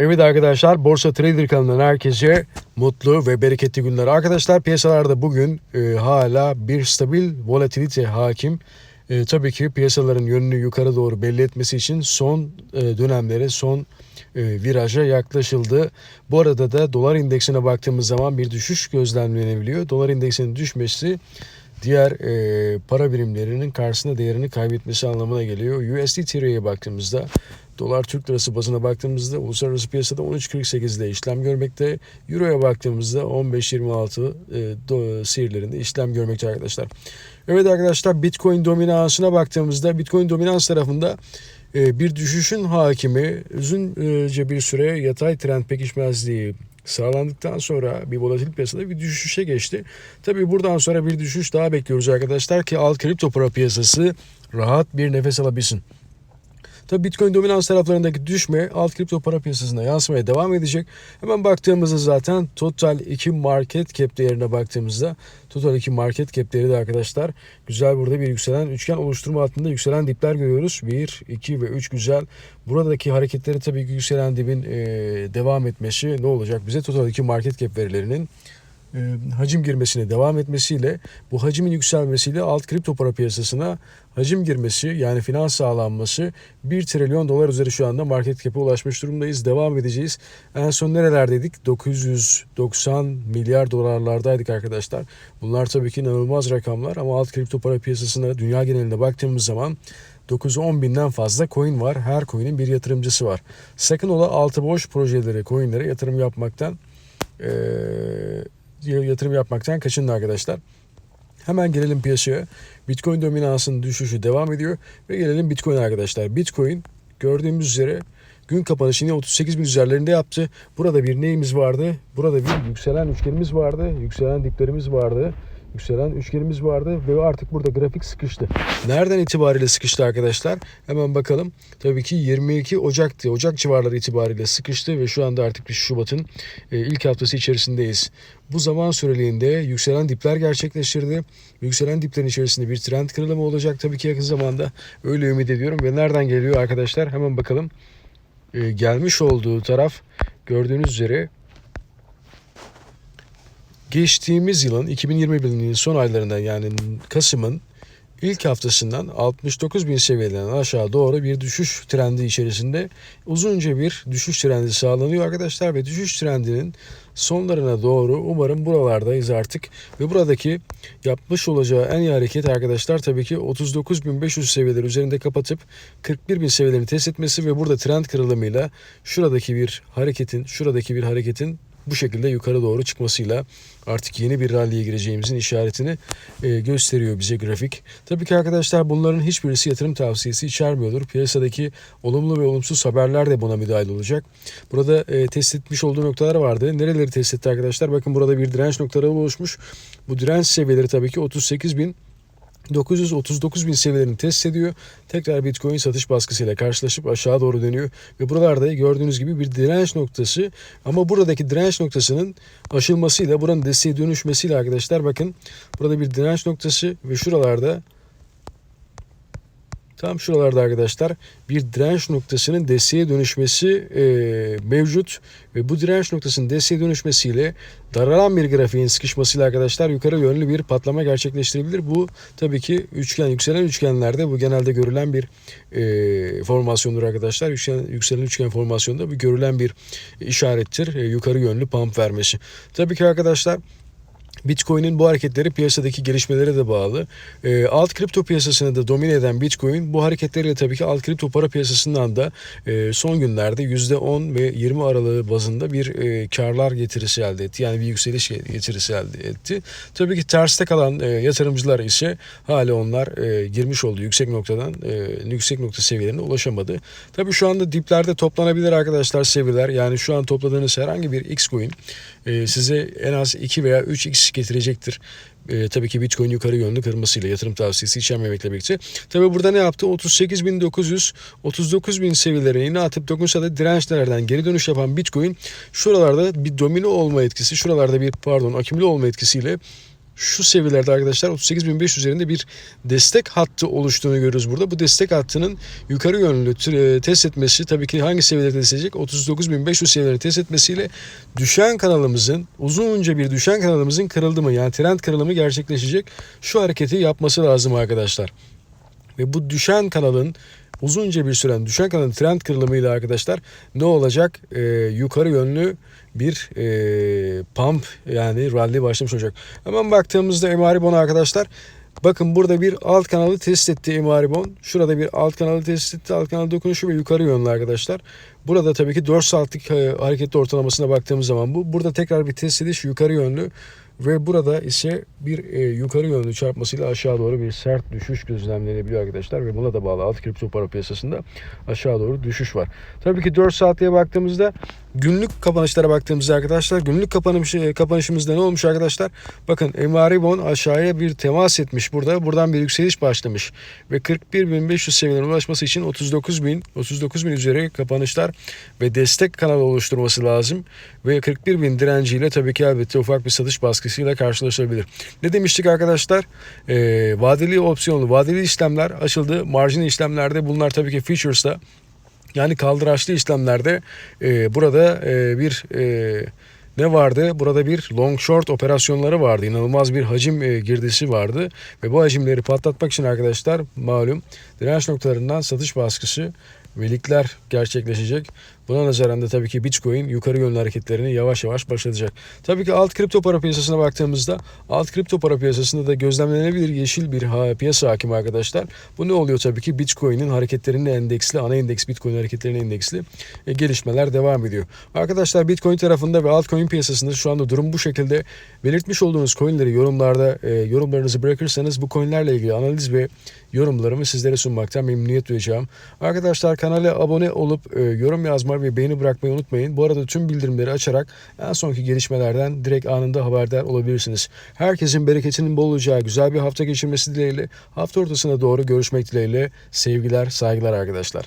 Evet arkadaşlar Borsa Trader kanalından herkese mutlu ve bereketli günler. Arkadaşlar piyasalarda bugün e, hala bir stabil volatilite hakim. E, tabii ki piyasaların yönünü yukarı doğru belli etmesi için son e, dönemlere, son e, viraja yaklaşıldı. Bu arada da dolar indeksine baktığımız zaman bir düşüş gözlemlenebiliyor. Dolar indeksinin düşmesi diğer e, para birimlerinin karşısında değerini kaybetmesi anlamına geliyor. USD TL'ye baktığımızda Dolar Türk Lirası bazına baktığımızda uluslararası piyasada 13.48'de işlem görmekte. Euro'ya baktığımızda 15.26 e, seyirlerinde işlem görmekte arkadaşlar. Evet arkadaşlar Bitcoin dominansına baktığımızda Bitcoin dominans tarafında e, bir düşüşün hakimi uzunca bir süre yatay trend pekişmezliği sağlandıktan sonra bir volatil piyasada bir düşüşe geçti. Tabi buradan sonra bir düşüş daha bekliyoruz arkadaşlar ki alt kripto para piyasası rahat bir nefes alabilsin. Tabi Bitcoin dominans taraflarındaki düşme alt kripto para piyasasına yansımaya devam edecek. Hemen baktığımızda zaten total 2 market cap değerine baktığımızda total 2 market cap değeri de arkadaşlar güzel burada bir yükselen üçgen oluşturma altında yükselen dipler görüyoruz. 1, 2 ve 3 güzel. Buradaki hareketleri tabii ki yükselen dibin e, devam etmesi ne olacak? Bize total 2 market cap verilerinin e, hacim girmesine devam etmesiyle bu hacimin yükselmesiyle alt kripto para piyasasına hacim girmesi yani finans sağlanması 1 trilyon dolar üzeri şu anda market cap'e ulaşmış durumdayız. Devam edeceğiz. En son nerelerdeydik? 990 milyar dolarlardaydık arkadaşlar. Bunlar tabii ki inanılmaz rakamlar ama alt kripto para piyasasına dünya genelinde baktığımız zaman 9-10 binden fazla coin var. Her coin'in bir yatırımcısı var. Sakın ola altı boş projelere, coinlere yatırım yapmaktan ee, yatırım yapmaktan kaçının arkadaşlar. Hemen gelelim piyasaya. Bitcoin dominansının düşüşü devam ediyor ve gelelim Bitcoin arkadaşlar. Bitcoin gördüğümüz üzere gün kapanışını 38 bin üzerlerinde yaptı. Burada bir neyimiz vardı? Burada bir yükselen üçgenimiz vardı. Yükselen diplerimiz vardı yükselen üçgenimiz vardı ve artık burada grafik sıkıştı. Nereden itibariyle sıkıştı arkadaşlar? Hemen bakalım. Tabii ki 22 Ocak'tı. Ocak civarları itibariyle sıkıştı ve şu anda artık bir Şubat'ın e, ilk haftası içerisindeyiz. Bu zaman süreliğinde yükselen dipler gerçekleştirdi. Yükselen diplerin içerisinde bir trend kırılımı olacak tabii ki yakın zamanda. Öyle ümit ediyorum ve nereden geliyor arkadaşlar? Hemen bakalım. E, gelmiş olduğu taraf gördüğünüz üzere geçtiğimiz yılın 2021'in son aylarından yani Kasım'ın ilk haftasından 69 bin seviyeden aşağı doğru bir düşüş trendi içerisinde uzunca bir düşüş trendi sağlanıyor arkadaşlar ve düşüş trendinin sonlarına doğru umarım buralardayız artık. Ve buradaki yapmış olacağı en iyi hareket arkadaşlar tabii ki 39.500 seviyeler üzerinde kapatıp 41.000 seviyelerini test etmesi ve burada trend kırılımıyla şuradaki bir hareketin şuradaki bir hareketin bu şekilde yukarı doğru çıkmasıyla artık yeni bir ralliye gireceğimizin işaretini e, gösteriyor bize grafik. Tabii ki arkadaşlar bunların hiçbirisi yatırım tavsiyesi içermiyordur. Piyasadaki olumlu ve olumsuz haberler de buna müdahil olacak. Burada e, test etmiş olduğu noktalar vardı. Nereleri test etti arkadaşlar? Bakın burada bir direnç noktaları oluşmuş. Bu direnç seviyeleri tabii ki 38 bin 939 bin seviyelerini test ediyor. Tekrar Bitcoin satış baskısıyla karşılaşıp aşağı doğru dönüyor. Ve buralarda gördüğünüz gibi bir direnç noktası. Ama buradaki direnç noktasının aşılmasıyla buranın desteğe dönüşmesiyle arkadaşlar bakın. Burada bir direnç noktası ve şuralarda Tam şuralarda arkadaşlar bir direnç noktasının desteğe dönüşmesi e, mevcut ve bu direnç noktasının desteğe dönüşmesiyle daralan bir grafiğin sıkışmasıyla arkadaşlar yukarı yönlü bir patlama gerçekleştirebilir. Bu tabii ki üçgen yükselen üçgenlerde bu genelde görülen bir e, formasyondur arkadaşlar. Yükselen, yükselen üçgen formasyonunda bu görülen bir işarettir. E, yukarı yönlü pump vermesi. Tabii ki arkadaşlar Bitcoin'in bu hareketleri piyasadaki gelişmelere de bağlı. E, alt kripto piyasasını da domine eden Bitcoin bu hareketleriyle tabii ki alt kripto para piyasasından da e, son günlerde %10 ve 20 aralığı bazında bir e, karlar getirisi elde etti. Yani bir yükseliş getirisi elde etti. Tabii ki terste kalan e, yatırımcılar ise hala onlar e, girmiş olduğu yüksek noktadan e, yüksek nokta seviyelerine ulaşamadı. Tabii şu anda diplerde toplanabilir arkadaşlar seviyeler. Yani şu an topladığınız herhangi bir X coin e, size en az 2 veya 3x getirecektir. E, tabii ki Bitcoin yukarı yönlü kırmasıyla yatırım tavsiyesi içermemekle birlikte. Tabii burada ne yaptı? 38.900, 39.000 seviyelerine yine atıp dokunsa da dirençlerden geri dönüş yapan Bitcoin şuralarda bir domino olma etkisi, şuralarda bir pardon akümüle olma etkisiyle şu seviyelerde arkadaşlar 38.500 üzerinde bir destek hattı oluştuğunu görüyoruz burada. Bu destek hattının yukarı yönlü e, test etmesi tabii ki hangi seviyeleri test edecek? 39.500 seviyeleri test etmesiyle düşen kanalımızın uzunca bir düşen kanalımızın kırıldı mı yani trend kırılımı gerçekleşecek. Şu hareketi yapması lazım arkadaşlar. Ve bu düşen kanalın uzunca bir süren düşen kanalın trend kırılımıyla arkadaşlar ne olacak? Ee, yukarı yönlü bir e, pump yani rally başlamış olacak. Hemen baktığımızda Emaribon arkadaşlar Bakın burada bir alt kanalı test etti Emaribon. Şurada bir alt kanalı test etti. Alt kanal dokunuşu ve yukarı yönlü arkadaşlar. Burada tabii ki 4 saatlik e, hareketli ortalamasına baktığımız zaman bu. Burada tekrar bir test ediş yukarı yönlü. Ve burada ise bir e, yukarı yönlü çarpmasıyla aşağı doğru bir sert düşüş gözlemlenebiliyor arkadaşlar. Ve buna da bağlı alt kripto para piyasasında aşağı doğru düşüş var. Tabii ki 4 saatliğe baktığımızda günlük kapanışlara baktığımızda arkadaşlar günlük kapanış, kapanışımızda ne olmuş arkadaşlar? Bakın Emaribon aşağıya bir temas etmiş burada. Buradan bir yükseliş başlamış. Ve 41.500 seviyelerine ulaşması için 39.000 39.000 üzeri kapanışlar ve destek kanalı oluşturması lazım. Ve 41.000 direnciyle tabii ki elbette ufak bir satış baskısıyla karşılaşabilir. Ne demiştik arkadaşlar? Ee, vadeli opsiyonlu, vadeli işlemler açıldı. Marjinal işlemlerde bunlar tabii ki features'ta yani kaldıraçlı işlemlerde e, burada e, bir e, ne vardı? Burada bir long short operasyonları vardı. İnanılmaz bir hacim e, girdisi vardı. Ve bu hacimleri patlatmak için arkadaşlar malum direnç noktalarından satış baskısı velikler gerçekleşecek. Buna nazaran da tabii ki Bitcoin yukarı yönlü hareketlerini yavaş yavaş başlatacak. Tabii ki alt kripto para piyasasına baktığımızda alt kripto para piyasasında da gözlemlenebilir yeşil bir ha, piyasa hakim arkadaşlar. Bu ne oluyor tabii ki Bitcoin'in hareketlerinin endeksli, ana endeks Bitcoin hareketlerinin endeksli e, gelişmeler devam ediyor. Arkadaşlar Bitcoin tarafında ve altcoin piyasasında şu anda durum bu şekilde. Belirtmiş olduğunuz coinleri yorumlarda e, yorumlarınızı bırakırsanız bu coinlerle ilgili analiz ve yorumlarımı sizlere sunmaktan memnuniyet duyacağım. Arkadaşlar kanala abone olup e, yorum yazmayı ve beğeni bırakmayı unutmayın. Bu arada tüm bildirimleri açarak en sonki gelişmelerden direkt anında haberdar olabilirsiniz. Herkesin bereketinin bol olacağı güzel bir hafta geçirmesi dileğiyle hafta ortasına doğru görüşmek dileğiyle sevgiler, saygılar arkadaşlar.